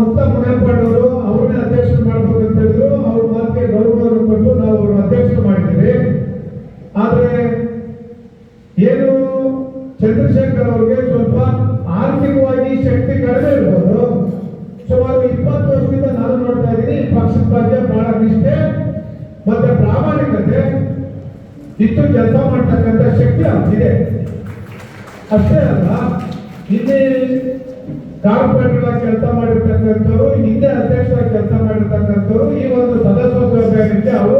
ಮುಕ್ತ ಮಾಡಲ್ಪಟ್ಟವರು ಅವ್ರನ್ನೇ ಅಧ್ಯಕ್ಷ ಮಾಡ್ಬೇಕು ಅಂತ ಹೇಳಿದ್ರು. ಅವ್ರ ಮಾತಿಗೆ ಗೌರವವನ್ನು ಕೊಟ್ಟು ನಾವು ಅವ್ರನ್ನ ಅಧ್ಯಕ್ಷ ಮಾಡಿದ್ದೀವಿ. ಆದ್ರೆ ಏನು ಚಂದ್ರಶೇಖರ್ ಅವ್ರಿಗೆ ಸ್ವಲ್ಪ ಆರ್ಥಿಕವಾಗಿ ಶಕ್ತಿ ಕಡಿಮೆ ಇರ್ಬೋದು. ಸುಮಾರು ಇಪ್ಪತ್ತು ವರ್ಷದಿಂದ ನಾನು ನೋಡ್ತಾ ಇದ್ದೀನಿ ಪಕ್ಷದ ಬಗ್ಗೆ ಬಹಳ ನಿಷ್ಠೆ ಮತ್ತೆ ಪ್ರಾಮಾಣಿಕತೆ. ಇತ್ತು ಕೆಲಸ ಮಾಡ್ತಕ್ಕಂಥ ಶಕ್ತಿ ಅವ್ರಿಗಿದೆ ಅಷ್ಟೇ ಅಲ್ಲ, ಇಲ್ಲಿ ಕಾರ್ಪೊರೇಟ್ಗಳ ಕೆಲಸ ಮಾಡಿರ್ತಕ್ಕಂಥವ್ರು ಹಿಂದೆ ಅಧ್ಯಕ್ಷರ ಕೆಲಸ ಮಾಡಿರ್ತಕ್ಕಂಥವ್ರು, ಈ ಒಂದು ಸದಸ್ಯತ್ವ ಅಭಿಯಾನಕ್ಕೆ ಅವರು.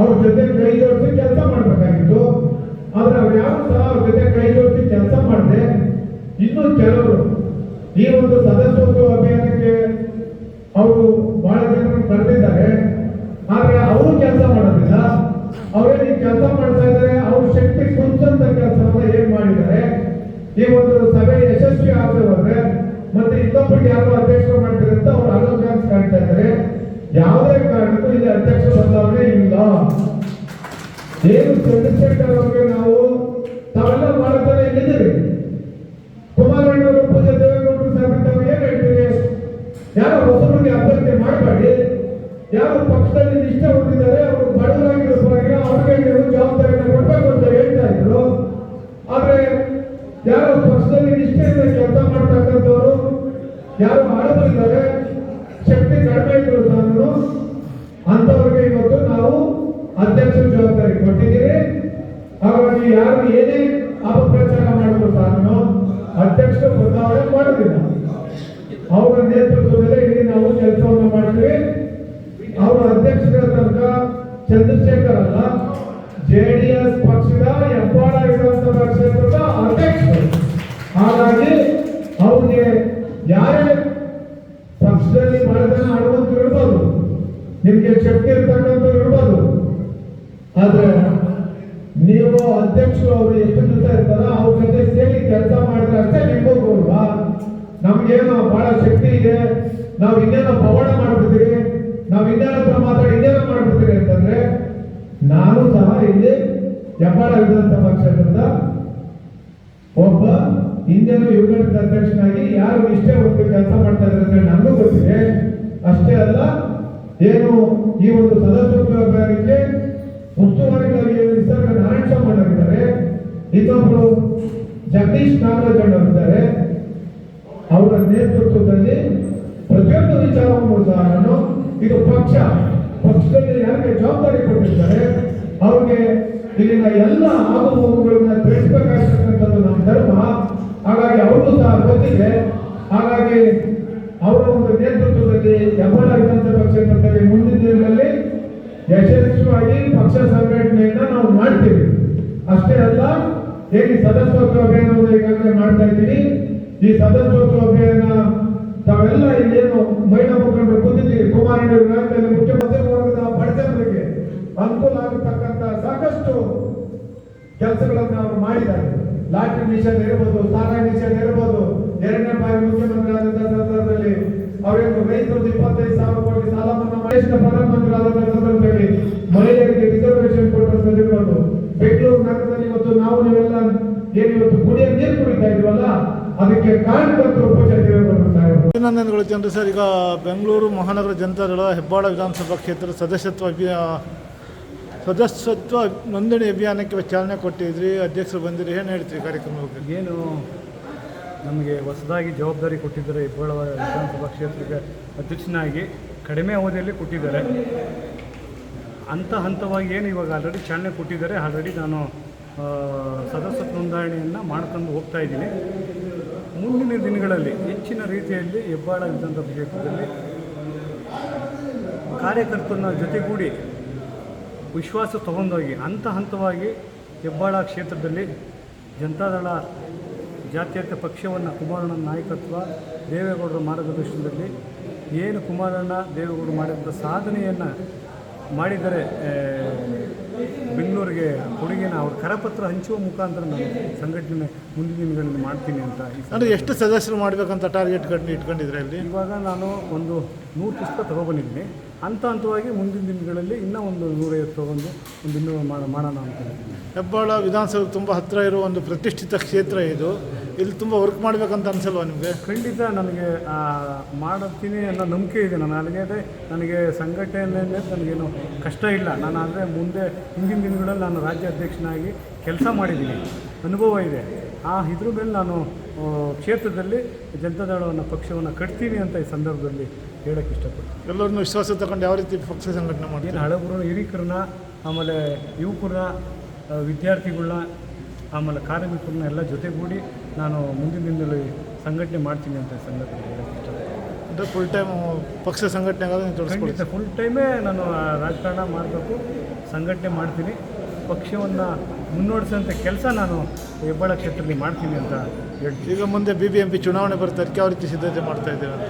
ಅವ್ರ ಜೊತೆ ಕೈ ಜೋಡಿಸಿ ಕೆಲಸ ಮಾಡಬೇಕಾಗಿತ್ತು. ಆದ್ರೆ ಅವ್ರು ಯಾರು ಸಹ ಅವ್ರ ಜೊತೆ ಕೈ ಜೋಡಿಸಿ ಕೆಲಸ ಮಾಡದೆ. ಇನ್ನು ಕೆಲವರು, ಈ ಒಂದು ಸದಸ್ಯತ್ವ ಅಭಿಯಾನಕ್ಕೆ ಅವರು ಬಹಳ ಜನರನ್ನು ಕರೆದಿದ್ದಾರೆ. ಆದ್ರೆ ಅವರು ಕೆಲಸ ಮಾಡೋದಿಲ್ಲ. ಅವರೇನು ಕೆಲಸ ಮಾಡ್ತಾ ಇದ್ದಾರೆ. ಅವ್ರ ಶಕ್ತಿ ಕುಂಚಂತ ಕೆಲಸವನ್ನ ಏನ್ ಮಾಡಿದ್ದಾರೆ? ಈ ಒಂದು ಸಭೆ ಯಶಸ್ವಿ ಆಗದೆ ಹೋದ್ರೆ ಮತ್ತೆ ಇನ್ನೊಬ್ಬರಿಗೆ ಯಾರೋ ಅಧ್ಯಕ್ಷರು ಮಾಡ್ತಾರೆ ಅಂತ ಅವ್ರು ಆಲೋಚನೆ ಕಾಣ್ತಾ ಇದ್ದಾರೆ. ಯಾವುದೇ ಕಾರಣಕ್ಕೂ ಇಲ್ಲಿ ಅಧ್ಯಕ್ಷ ಬದಲಾವಣೆ ಇಲ್ಲ. ಏನು ಚಂದ್ರಶೇಖರ್ ಅವ್ರಿಗೆ ನಾವು ತಾವೆಲ್ಲ ಮಾಡ್ತಾರೆ ಜನ ಇಲ್ಲಿದ್ದೀವಿ. ಕುಮಾರಣ್ಣವರು ಪೂಜೆ ದೇವೇಗೌಡರು ಸಾಹೇಬ್ ತಾವು ಏನ್ ಹೇಳ್ತೀವಿ ಯಾರು ಹೊಸಬರಿಗೆ ಅಭ್ಯರ್ಥಿ ಮಾಡಬೇಡಿ. ಯಾರು ಪಕ್ಷದಲ್ಲಿ ನಿಷ್ಠೆ ಹೊಂದಿದ್ದಾರೆ, ಅವರು ಬಡವರಾಗಿರೋ ಪರವಾಗಿಲ್ಲ ಅವ್ರಿಗೆ ನೀವು ಜವಾಬ್ದಾರಿಯನ್ನು ಕೊಡಬೇಕು ಅಂತ ಹೇಳ್ತಾ ಇದ್ರು. ಆದ್ರೆ ಯಾರು ಪಕ್ಷದಲ್ಲಿ ನಿಷ್ಠೆಯಿಂದ ಕೆಲಸ ಮಾಡ್ತಕ್ಕಂಥವ್ರು ಯಾರು ಆಡೋದಿದ್ದಾರೆ ಶಕ್ತಿ ಕಡಿಮೆ ಇದ್ರು ತಾನು. ಅಂತವ್ರಿಗೆ ಇವತ್ತು ನಾವು ಅಧ್ಯಕ್ಷ ಜವಾಬ್ದಾರಿ ಕೊಟ್ಟಿದ್ದೀವಿ ಹಾಗಾಗಿ ಯಾರು ಏನೇ ಅಪಪ್ರಚಾರ ಮಾಡಿದ್ರು ತಾನು ಅಧ್ಯಕ್ಷ ಬದಲಾವಣೆ ಮಾಡೋದಿಲ್ಲ. ಅವರ ನೇತೃತ್ವದಲ್ಲಿ ಇಲ್ಲಿ ನಾವು ಕೆಲಸವನ್ನು ಮಾಡ್ತೀವಿ. ಅವರ ಅಧ್ಯಕ್ಷರ ತನಕ ಚಂದ್ರಶೇಖರ್ ಅಲ್ಲ ಜೆಡಿಎಸ್ ಪಕ್ಷದ ಹೆಬ್ಬಾಳ ವಿಧಾನಸಭಾ ಕ್ಷೇತ್ರದ ಅಧ್ಯಕ್ಷರು ಹಾಗಾಗಿ ಅವ್ರಿಗೆ ಯಾರೇ ಪಕ್ಷದಲ್ಲಿ ಬಹಳ ಜನ ಆಡುವಂತರು ಇರ್ಬೋದು ನಿಮ್ಗೆ ಶಕ್ತಿ ಇರ್ತಕ್ಕಂಥವ್ರು ಇರ್ಬೋದು ಆದ್ರೆ ನೀವು ಅಧ್ಯಕ್ಷರು ಅವರು ಎಷ್ಟು ದಿವಸ ಇರ್ತಾರ ಅವ್ರ ಜೊತೆ ಸೇರಿ ಕೆಲಸ ಮಾಡಿದ್ರೆ ಅಷ್ಟೇ ನಿಮಗೂ ಗೌರವ ನಮ್ಗೇನೋ ಬಹಳ ಇದೆ. ನಾವು ಇನ್ನೇನೋ ಪವಾಡ ಮಾಡ್ಬಿಡ್ತೀವಿ. ನಾವು ಇನ್ನೇನ ಹತ್ರ ಮಾತಾಡಿ ಇನ್ನೇನ ಮಾಡ್ಬಿಡ್ತೀವಿ ಅಂತಂದ್ರೆ, ನಾನು ಸಹ ಇಲ್ಲಿ ಹೆಬ್ಬಾಳ ವಿಧಾನಸಭಾ ಕ್ಷೇತ್ರದ ಒಬ್ಬ ಹಿಂದೆನೂ ಯುವಕರ ಅಧ್ಯಕ್ಷನಾಗಿ ಯಾರು ಇಷ್ಟೇ ಒಂದು ಕೆಲಸ ಮಾಡ್ತಾ ಇದ್ದಾರೆ ಅಂತ ನನಗೂ ಗೊತ್ತಿದೆ. ಅಷ್ಟೇ ಅಲ್ಲ, ಏನು ಈ ಒಂದು ಸದಸ್ಯತ್ವ ಅಭಿಯಾನಕ್ಕೆ ಉಸ್ತುವಾರಿಗಳಾಗಿ ನಿಸರ್ಗ ನಾರಾಯಣ ಇದ್ದಾರೆ ಇನ್ನೊಬ್ರು ಜಗದೀಶ್ ನಾಗರಾಜ್ ಅಣ್ಣವರಿದ್ದಾರೆ ಅವರ ನೇತೃತ್ವದಲ್ಲಿ ಪ್ರತಿಯೊಂದು ವಿಚಾರವನ್ನು ನಾನು ಇದು ಪಕ್ಷ, ಪಕ್ಷದಲ್ಲಿ ಯಾರಿಗೆ ಜವಾಬ್ದಾರಿ ಕೊಟ್ಟಿದ್ದಾರೆ, ಅವ್ರಿಗೆ ಇಲ್ಲಿನ ಎಲ್ಲ ಆಗುಹೋಗುಗಳನ್ನ ತಿಳಿಸ್ಬೇಕಾಗಿರ್ತಕ್ಕಂಥದ್ದು ನಮ್ಮ ಧರ್ಮ. ಹಾಗಾಗಿ ಅವ್ರಿಗೂ ಸಹ ಗೊತ್ತಿದೆ. ಹಾಗಾಗಿ ಅವರ ಒಂದು ನೇತೃತ್ವದಲ್ಲಿ ಹೆಬ್ಬಾಳ ವಿಧಾನಸಭಾ ಕ್ಷೇತ್ರದಲ್ಲಿ ಮುಂದಿನ ದಿನಗಳಲ್ಲಿ ಯಶಸ್ವಿಯಾಗಿ ಪಕ್ಷ ಸಂಘಟನೆಯನ್ನ ನಾವು ಮಾಡ್ತೀವಿ ಅಷ್ಟೇ ಅಲ್ಲ ಹೇಗೆ ಸದಸ್ಯತ್ವ ಅಭಿಯಾನವನ್ನು ಈಗಾಗಲೇ ಮಾಡ್ತಾ ಇದ್ದೀವಿ ಈ ಸದಸ್ಯತ್ವ ಅಭಿಯಾನ ತಾವೆಲ್ಲ ಇಲ್ಲೇನು ಮಹಿಳಾ ಮುಖಂಡರು ಕೂತಿದ್ದೀವಿ ಕುಮಾರಣ್ಣ ವಿಧಾನದಲ್ಲಿ ಮುಖ್ಯಮಂತ್ರಿ ವರ್ಗದ ಬಡಜನರಿಗೆ ಅನುಕೂಲ ಆಗತಕ್ಕಂತ ಸಾಕಷ್ಟು ಕೆಲಸಗಳನ್ನು ಅವರು ಮಾಡಿದ್ದಾರೆ. ಲಾಟ್ರಿ ನಿಷೇಧ ಇರಬಹುದು ಸಾಲ ನಿಷೇಧ ಇರಬಹುದು ಎರಡನೇ ಬಾರಿ ಮುಖ್ಯಮಂತ್ರಿ ಆದಂತ ಸಂದರ್ಭದಲ್ಲಿ ಅವರಿಗೆ ರೈತರದ್ದು ಇಪ್ಪತ್ತೈದು ಸಾವಿರ ಕೋಟಿ ಸಾಲ ಮನ್ನಾ ಮಾಡಿ ಪ್ರಧಾನಮಂತ್ರಿ ಆದಂತಹ ಸಂದರ್ಭದಲ್ಲಿ ಮಹಿಳೆಯರಿಗೆ ರಿಸರ್ವೇಶನ್ ಕೊಟ್ಟಿರಬಹುದು ಬೆಂಗಳೂರು ನಗರದಲ್ಲಿ ಇವತ್ತು ನಾವು ನೀವೆಲ್ಲ ಏನಿವತ್ತು ಕುಡಿಯ ನೀರು ಕುಡಿತಾ ಇದೀವಲ್ಲ ಅದಕ್ಕೆ ಸಾಹೇಬರು. ಅಭಿನಂದನೆಗಳು ಚಂದ್ರ ಸರ್. ಈಗ ಬೆಂಗಳೂರು ಮಹಾನಗರ ಜನತಾದಳ ಹೆಬ್ಬಾಳ ವಿಧಾನಸಭಾ ಕ್ಷೇತ್ರದ ಸದಸ್ಯತ್ವ ಸದಸ್ಯತ್ವ ನೋಂದಣಿ ಅಭಿಯಾನಕ್ಕೆ ಚಾಲನೆ ಕೊಟ್ಟಿದ್ರಿ, ಅಧ್ಯಕ್ಷರು ಬಂದಿರಿ, ಏನು ಹೇಳ್ತೀವಿ ಕಾರ್ಯಕ್ರಮ ಏನು, ನಮಗೆ ಹೊಸದಾಗಿ ಜವಾಬ್ದಾರಿ ಕೊಟ್ಟಿದ್ದಾರೆ ಹೆಬ್ಬಾಳ ವಿಧಾನಸಭಾ ಕ್ಷೇತ್ರಕ್ಕೆ ಅಧ್ಯಕ್ಷನಾಗಿ, ಕಡಿಮೆ ಅವಧಿಯಲ್ಲಿ ಕೊಟ್ಟಿದ್ದಾರೆ. ಹಂತ ಹಂತವಾಗಿ ಏನು ಇವಾಗ ಆಲ್ರೆಡಿ ಚಾಲನೆ ಕೊಟ್ಟಿದ್ದಾರೆ ಆಲ್ರೆಡಿ ನಾನು ಸದಸ್ಯ ನೋಂದಣಿಯನ್ನು ಮಾಡ್ಕೊಂಡು ಹೋಗ್ತಾ ಇದ್ದೀನಿ. ಮುಂದಿನ ದಿನಗಳಲ್ಲಿ ಹೆಚ್ಚಿನ ರೀತಿಯಲ್ಲಿ ಹೆಬ್ಬಾಳ ವಿಧಾನಸಭಾ ಕ್ಷೇತ್ರದಲ್ಲಿ ಕಾರ್ಯಕರ್ತನ ಜೊತೆಗೂಡಿ ವಿಶ್ವಾಸ ತಗೊಂಡೋಗಿ ಹಂತ ಹಂತವಾಗಿ ಹೆಬ್ಬಾಳ ಕ್ಷೇತ್ರದಲ್ಲಿ ಜನತಾದಳ ಜಾತ್ಯತೀತ ಪಕ್ಷವನ್ನು ಕುಮಾರಣ್ಣ ನಾಯಕತ್ವ ದೇವೇಗೌಡರ ಮಾರ್ಗದರ್ಶನದಲ್ಲಿ ಏನು ಕುಮಾರಣ್ಣ ದೇವೇಗೌಡರು ಮಾಡಿದಂಥ ಸಾಧನೆಯನ್ನು ಮಾಡಿದರೆ ಬೆಂಗಳೂರಿಗೆ ಕೊಡುಗೆನ ಅವ್ರ ಕರಪತ್ರ ಹಂಚುವ ಮುಖಾಂತರ ನಾನು ಸಂಘಟನೆ ಮುಂದಿನ ದಿನಗಳಲ್ಲಿ ಮಾಡ್ತೀನಿ ಅಂತ ಅಂದರೆ ಎಷ್ಟು ಸದಸ್ಯರು ಮಾಡಬೇಕಂತ ಟಾರ್ಗೆಟ್ ಕಟ್ಟಿ ಇಟ್ಕೊಂಡಿದ್ರೆ ಇಲ್ಲಿ ಇವಾಗ ನಾನು ಒಂದು ನೂರು ಪುಸ್ತಕ ತೊಗೊಬಂದಿದ್ದೀನಿ. ಹಂತ ಹಂತವಾಗಿ ಮುಂದಿನ ದಿನಗಳಲ್ಲಿ ಇನ್ನೂ ಒಂದು ನೂರೈವತ್ತು ತಗೊಂಡು ಒಂದು ಇನ್ನೂ ಮಾಡ ಮಾಡೋಣ ಅಂತ ಹೆಬ್ಬಾಳ ವಿಧಾನಸೌಧ ತುಂಬ ಹತ್ತಿರ ಇರೋ ಒಂದು ಪ್ರತಿಷ್ಠಿತ ಕ್ಷೇತ್ರ ಇದು. ಇಲ್ಲಿ ತುಂಬ ವರ್ಕ್ ಮಾಡಬೇಕಂತ ಅನ್ಸಲ್ವಾ ನಿಮಗೆ? ಖಂಡಿತ ನನಗೆ ಮಾಡುತ್ತೀನಿ ಅನ್ನೋ ನಂಬಿಕೆ ಇದೆ ನಾನು ಅಲ್ಲಿಗೆ ನನಗೆ ಸಂಘಟನೆ ನನಗೇನು ಕಷ್ಟ ಇಲ್ಲ. ನಾನು ಆದರೆ ಮುಂದೆ ಹಿಂದಿನ ದಿನಗಳಲ್ಲಿ ನಾನು ರಾಜ್ಯ ಅಧ್ಯಕ್ಷನಾಗಿ ಕೆಲಸ ಮಾಡಿದ್ದೀನಿ. ಅನುಭವ ಇದೆ. ಆ ಇದ್ರ ಮೇಲೆ ನಾನು ಕ್ಷೇತ್ರದಲ್ಲಿ ಜನತಾದಳವನ್ನು ಪಕ್ಷವನ್ನು ಕಟ್ತೀವಿ ಅಂತ ಈ ಸಂದರ್ಭದಲ್ಲಿ ಹೇಳೋಕ್ಕೆ ಇಷ್ಟಪಡ್ತೀನಿ. ಎಲ್ಲರನ್ನು ವಿಶ್ವಾಸ ತಗೊಂಡು ಯಾವ ರೀತಿ ಪಕ್ಷ ಸಂಘಟನೆ ಮಾಡ್ತೀನಿ ಹಳಬರು ಹಿರಿಕರನ್ನ ಆಮೇಲೆ ಯುವಕರನ್ನ ವಿದ್ಯಾರ್ಥಿಗಳನ್ನ ಆಮೇಲೆ ಕಾರ್ಮಿಕರನ್ನ ಎಲ್ಲ ಜೊತೆಗೂಡಿ ನಾನು ಮುಂದಿನ ದಿನದಲ್ಲಿ ಸಂಘಟನೆ ಮಾಡ್ತೀನಿ ಅಂತ ಈ ಸಂದರ್ಭದಲ್ಲಿ ಹೇಳೋಕ್ಕೆ ಇಷ್ಟಪಡ್ತೀನಿ. ಅಂದರೆ ಫುಲ್ ಟೈಮ್ ಪಕ್ಷ ತೊಡಸ್ಕೊಳ್ತೀವಿ ಖಂಡಿತ ಫುಲ್ ಟೈಮೇ ನಾನು ರಾಜಕಾರಣ ಮಾಡಬೇಕು ಸಂಘಟನೆ ಮಾಡ್ತೀನಿ ಪಕ್ಷವನ್ನು ಮುನ್ನಡೆಸೋಂಥ ಕೆಲಸ ನಾನು ಹೆಬ್ಬಾಳ ಕ್ಷೇತ್ರದಲ್ಲಿ ಮಾಡ್ತೀನಿ ಅಂತ ಹೇಳ್ತೀನಿ. ಈಗ ಮುಂದೆ ಬಿ ಬಿ ಎಂ ಪಿ ಚುನಾವಣೆ ಬರ್ತಾ ಅದಕ್ಕೆ ಯಾವ ರೀತಿ ಸಿದ್ಧತೆ ಮಾಡ್ತಾ ಇದ್ದೇವೆ ಅಂತ?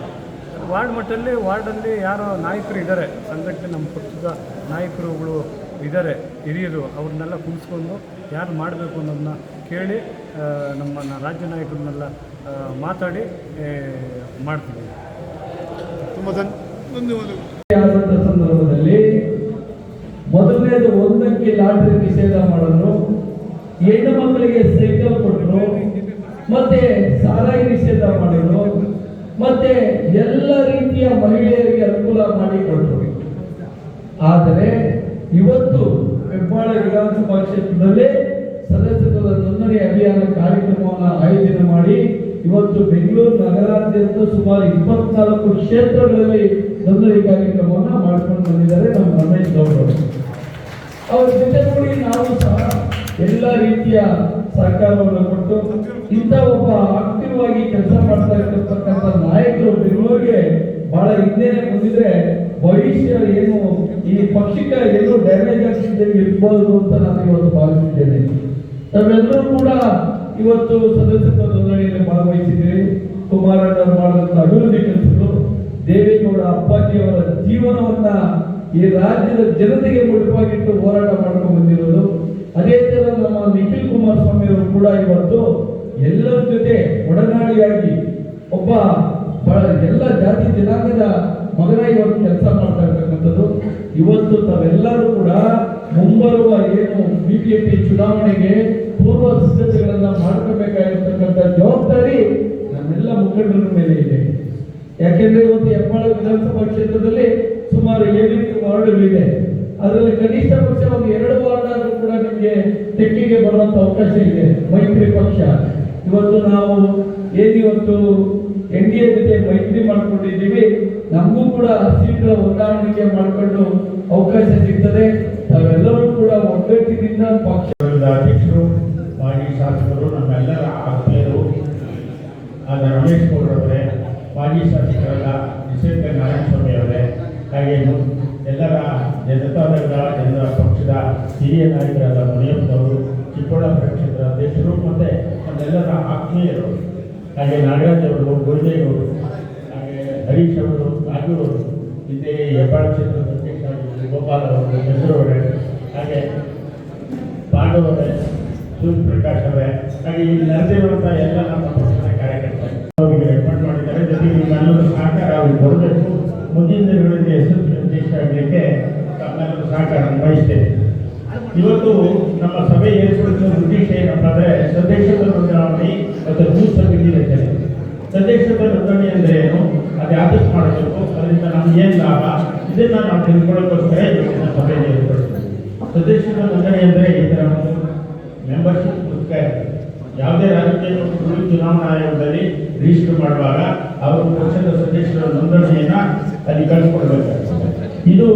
ವಾರ್ಡ್ ಮಟ್ಟದಲ್ಲಿ ವಾರ್ಡಲ್ಲಿ ಯಾರೋ ನಾಯಕರು ಇದ್ದಾರೆ. ಸಂಘಟನೆ ನಮ್ಮ ಪಕ್ಷದ ನಾಯಕರುಗಳು ಇದ್ದಾರೆ ಹಿರಿಯರು ಅವ್ರನ್ನೆಲ್ಲ ಕೂಡಿಸ್ಕೊಂಡು ಯಾರು ಮಾಡಬೇಕು ಅನ್ನೋದನ್ನ ಕೇಳಿ ನಮ್ಮ ರಾಜ್ಯ ನಾಯಕರನ್ನೆಲ್ಲ ಮಾತಾಡಿ ಮಾಡ್ತೀವಿ. ತುಂಬ ಧನ್ ಧನ್ಯವಾದಗಳು. ಲಾಟರಿ ನಿಷೇಧ ಮಾಡಿದ್ರು ಹೆಣ್ಣು ಮಕ್ಕಳಿಗೆ ಸೈಕಲ್ ಕೊಟ್ಟರು ಮತ್ತೆ ಸಾರಾಯಿ ನಿಷೇಧ ಮಾಡಿದ್ರು ಮತ್ತೆ ಎಲ್ಲ ರೀತಿಯ ಮಹಿಳೆಯರಿಗೆ ಅನುಕೂಲ ಮಾಡಿಕೊಟ್ರು ಆದರೆ ಇವತ್ತು ಹೆಬ್ಬಾಳ ವಿಧಾನಸಭಾ ಕ್ಷೇತ್ರದಲ್ಲಿ ಸದಸ್ಯತ್ವದ ನೋಂದಣಿ ಅಭಿಯಾನ ಕಾರ್ಯಕ್ರಮವನ್ನು ಆಯೋಜನೆ ಮಾಡಿ ಇವತ್ತು ಬೆಂಗಳೂರು ನಗರಾದ್ಯಂತ ಸುಮಾರು ಇಪ್ಪತ್ನಾಲ್ಕು ಕ್ಷೇತ್ರಗಳಲ್ಲಿ ನೋಂದಣಿ ಕಾರ್ಯಕ್ರಮವನ್ನು ಮಾಡ್ಕೊಂಡು ಬಂದಿದ್ದಾರೆ ನಮ್ಮ ರಮೇಶ್ ಗೌಡರು. ಅವ್ರ ಜೊತೆಗೂಡಿ ನಾವು ಸಹ ಎಲ್ಲ ರೀತಿಯ ಸಹಕಾರವನ್ನು ಕೊಟ್ಟು ಇಂಥ ಒಬ್ಬ ಆಕ್ಟಿವ್ ಆಗಿ ಕೆಲಸ ಮಾಡ್ತಾ ಇರತಕ್ಕಂಥ ನಾಯಕರು ಬೆಂಗಳೂರಿಗೆ ಬಹಳ ಹಿಂದೆನೆ ಬಂದಿದ್ರೆ ಭವಿಷ್ಯ ಏನು, ಈ ಪಕ್ಷಕ್ಕೆ ಏನು ಡ್ಯಾಮೇಜ್ ಆಗ್ತಿದ್ದೆ ಇರ್ಬೋದು ಅಂತ ನಾನು ಇವತ್ತು ಭಾವಿಸಿದ್ದೇನೆ ತಾವೆಲ್ಲರೂ ಕೂಡ ಇವತ್ತು ಸದಸ್ಯತ್ವ ನೋಂದಣಿಯಲ್ಲಿ ಭಾಗವಹಿಸಿದ್ದೀರಿ. ಕುಮಾರಣ್ಣ ಮಾಡಿದಂಥ ಅಭಿವೃದ್ಧಿ ಕೆಲಸಗಳು, ದೇವೇಗೌಡ ಅಪ್ಪಾಜಿಯವರ ಜೀವನವನ್ನ ಈ ರಾಜ್ಯದ ಜನತೆಗೆ ಮುಡುಪಾಗಿಟ್ಟು ಹೋರಾಟ ಮಾಡ್ಕೊಂಡು ಬಂದಿರೋದು, ಅದೇ ತರ ನಮ್ಮ ನಿಖಿಲ್ ಕುಮಾರಸ್ವಾಮಿ ಅವರು ಕೂಡ ಇವತ್ತು ಎಲ್ಲರ ಜೊತೆ ಒಡನಾಡಿಯಾಗಿ ಒಬ್ಬ ಬಹಳ ಎಲ್ಲ ಜಾತಿ ಜನಾಂಗದ ಮಗನ ಇವತ್ತು ಕೆಲಸ ಮಾಡ್ತಾ ಇರ್ತಕ್ಕಂಥದ್ದು. ಇವತ್ತು ತಾವೆಲ್ಲರೂ ಕೂಡ ಮುಂಬರುವ ಏನು ಬಿಜೆಪಿ ಚುನಾವಣೆಗೆ ಪೂರ್ವ ಸಿದ್ಧತೆಗಳನ್ನ ಮಾಡ್ಕೋಬೇಕಾಗಿರ್ತಕ್ಕಂಥ ಜವಾಬ್ದಾರಿ ನಮ್ಮೆಲ್ಲ ಮುಖಂಡರ ಮೇಲೆ ಇದೆ. ಯಾಕೆಂದ್ರೆ ಇವತ್ತು ಹೆಬ್ಬಾಳ ವಿಧಾನಸಭಾ ಕ್ಷೇತ್ರದಲ್ಲಿ ಸುಮಾರು ಏಳೆಂಟು ವಾರ್ಡ್ಗಳಿದೆ ಅದರಲ್ಲಿ ಕನಿಷ್ಠ ಪಕ್ಷ ಒಂದು ಎರಡು ವಾರ್ಡ್ ಆದರೂ ಕೂಡ ನಿಮಗೆ ತೆಕ್ಕಿಗೆ ಬರುವಂತ ಅವಕಾಶ ಇದೆ, ಮೈತ್ರಿ ಪಕ್ಷ. ಇವತ್ತು ನಾವು ಏನಿವತ್ತು ಎನ್ ಡಿ ಎ ಜೊತೆ ಮೈತ್ರಿ ಮಾಡ್ಕೊಂಡಿದ್ದೀವಿ, ನಮಗೂ ಕೂಡ ಸೀಟ್ಗಳ ಹೊಂದಾಣಿಕೆ ಮಾಡಿಕೊಂಡು ಅವಕಾಶ ಸಿಗ್ತದೆ. ತಾವೆಲ್ಲರೂ ಕೂಡ ಒಗ್ಗಟ್ಟಿನಿಂದ ಪಕ್ಷ ಸಂಘದ ಅಧ್ಯಕ್ಷರು, ಮಾಜಿ ಶಾಸಕರು, ನಮ್ಮೆಲ್ಲರ ಆತ್ಮೀಯರು, ಆದ ರಮೇಶ್ ಗೌಡ್ರವರೇ, ಮಾಜಿ ಶಾಸಕರಾದ ನಿಸರ್ಗ ನಾರಾಯಣಸ್ವಾಮಿ ಅವರೇ ಹಾಗೆ ಎಲ್ಲರ ಜನತಾದಳ ಎಲ್ಲ ಪಕ್ಷದ ಹಿರಿಯ ನಾಯಕರಾದ ಮುನಿಯಪ್ಪನವರು, ಚಿಕ್ಕಬಳ್ಳಾಪುರ ಕ್ಷೇತ್ರದ ಅಧ್ಯಕ್ಷರು ಮತ್ತು ನಮ್ಮೆಲ್ಲರ ಆತ್ಮೀಯರು, ಹಾಗೆ ನಾಗರಾಜ್ ಅವರು ಗುರುದೇವರು ಹಾಗೆ ಹರೀಶ್ ಅವರು, ರಾಜು ಅವರು ಹಿಂದೆ ಹೆಬ್ಬಾಳ ಕ್ಷೇತ್ರದ ಅಧ್ಯಕ್ಷರಾಗಿದ್ದರು ಗೋಪಾಲ್ ಅವರು ಚಂದ್ರವರೇ ಹಾಗೆ ಪಾಂಡವರೇ ಸೂರ್ಯಪ್ರಕಾಶ್ ಅವರೇ, ಹಾಗೆ ಇಲ್ಲಿ ನಡೆದಿರುವಂಥ ಎಲ್ಲ ನಮ್ಮ ಪಕ್ಷದ ಕಾರ್ಯಕರ್ತರು. ಅವರಿಗೆ ರೆಕಮೆಂಡ್ ಮಾಡಿದ್ದಾರೆ, ಜೊತೆಗೆ ನಿಮ್ಮೆಲ್ಲರೂ ಸಹಕಾರ ಅವ್ರಿಗೆ ಬರಬೇಕು ಮುಂದಿನ ದಿನಗಳಲ್ಲಿ ಯಶಸ್ವಿ ಅಧ್ಯಕ್ಷ ಆಗಲಿಕ್ಕೆ ತಮ್ಮೆಲ್ಲರೂ ಸಹಕಾರ ಬಯಸ್ತೇನೆ ಇವತ್ತು ನಮ್ಮ ಸಭೆ ಏರ್ಪಡಿಸುವ ಉದ್ದೇಶ ಏನಪ್ಪ ಅಂದರೆ ಸದಸ್ಯತ್ವ ನೋಂದಣಿ ಮತ್ತು ಬೂತ್ ಸಮಿತಿ ರಚನೆ. ಸದಸ್ಯತ್ವ ನೋಂದಣಿ ಅಂದರೆ ಏನು? ಅದು ಯಾವ್ದಕ್ಕೆ ಮಾಡಬೇಕು. ಅದರಿಂದ ನಮ್ಗೆ ಏನು ಲಾಭ? ಇದನ್ನು ನಾವು ತಿಳ್ಕೊಳ್ಳೋಕ್ಕೋಸ್ಕರ ಇವತ್ತಿನ ಸಭೆಯಲ್ಲಿ ಏರ್ಪಡಿಸ್ತೀವಿ. ಸದಸ್ಯತ್ವ ನೋಂದಣಿ ಅಂದರೆ ಈ ಥರ ಒಂದು ಮೆಂಬರ್ಶಿಪ್ ಪುಸ್ತಕ ಇರುತ್ತೆ ಯಾವುದೇ ರಾಜಕೀಯ ಪಕ್ಷಗಳು ಚುನಾವಣಾ ಆಯೋಗದಲ್ಲಿ ರಿಜಿಸ್ಟರ್ ಮಾಡುವಾಗ ಅವರು ಪಕ್ಷದ ಸದಸ್ಯರ ನೋಂದಣಿಯನ್ನ ಅಲ್ಲಿ ಕಳಿಸ್ಕೊಡ್ಬೇಕಾಗ್ತದೆ. ಇದು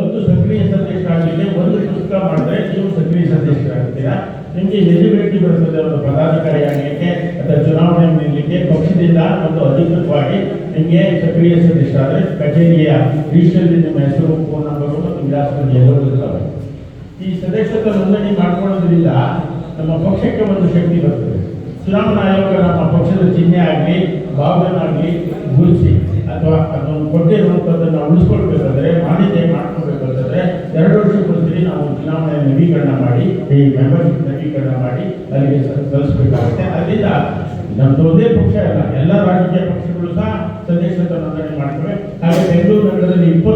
ಒಂದು ಸಕ್ರಿಯ ಸದಸ್ಯರಾಗಲಿಕ್ಕೆ ಒಂದು ಪುಸ್ತಕ ಮಾಡಿದ್ರೆ ನೀವು ಸಕ್ರಿಯ ಸದಸ್ಯರಾಗ್ತೀರಾ ನಿಮಗೆ ಎಲಿಜಿಬಿಲಿಟಿ ಬರ್ತದೆ ಒಂದು ಪದಾಧಿಕಾರಿ ಆಗಲಿಕ್ಕೆ ಅಥವಾ ಚುನಾವಣೆ ನಿಲ್ಲಲಿಕ್ಕೆ ಪಕ್ಷದಿಂದ ಒಂದು ಅಧಿಕೃತವಾಗಿ ನಿಮಗೆ ಸಕ್ರಿಯ ಸದಸ್ಯರಾದರೆ ಕಚೇರಿಯ ರಿಜಿಸ್ಟರ್ಲಿ ನಿಮ್ಮ ಹೆಸರು ಫೋನ್ ನಂಬರು ಮತ್ತು ಇರ್ತವೆ. ಈ ಸದಸ್ಯತ್ವ ನೋಂದಣಿ ಮಾಡ್ಕೊಳ್ಳೋದ್ರಿಂದ ನಮ್ಮ ಪಕ್ಷಕ್ಕೆ ಒಂದು ಶಕ್ತಿ ಬರ್ತದೆ. ಚುನಾವಣಾ ಆಯೋಗ ನಮ್ಮ ಪಕ್ಷದ ಚಿಹ್ನೆ ಆಗಲಿ ಭಾವನಾಗಲಿ ಗುರುಸಿ ಅಥವಾ ಅದನ್ನು ಕೊಟ್ಟಿರುವಂಥದ್ದನ್ನು ಉಳಿಸ್ಕೊಳ್ಬೇಕಾದ್ರೆ, ಮಾನ್ಯತೆ ಮಾಡ್ಕೊಳ್ಬೇಕಾದ್ರೆ ಎರಡು ವರ್ಷಕ್ಕೊಂದ್ಸರಿ ನಾವು ಚುನಾವಣೆ ನವೀಕರಣ ಮಾಡಿ, ಈ ಮೆಂಬರ್ಶಿಪ್ ನವೀಕರಣ ಮಾಡಿ ಅಲ್ಲಿಗೆ ಸಲ್ಲಿಸಬೇಕಾಗುತ್ತೆ. ಅಲ್ಲಿಂದ ನಮ್ದೊಂದೇ ಪಕ್ಷ ಅಲ್ಲ, ಎಲ್ಲ ರಾಜಕೀಯ ಪಕ್ಷಗಳು ಸಹ ಸದಸ್ಯತ್ವ ನೋಂದಣಿ ಮಾಡ್ತವೆ. ಹಾಗೆ ಬೆಂಗಳೂರು ನಗರದಲ್ಲಿ ಇಪ್ಪತ್ತು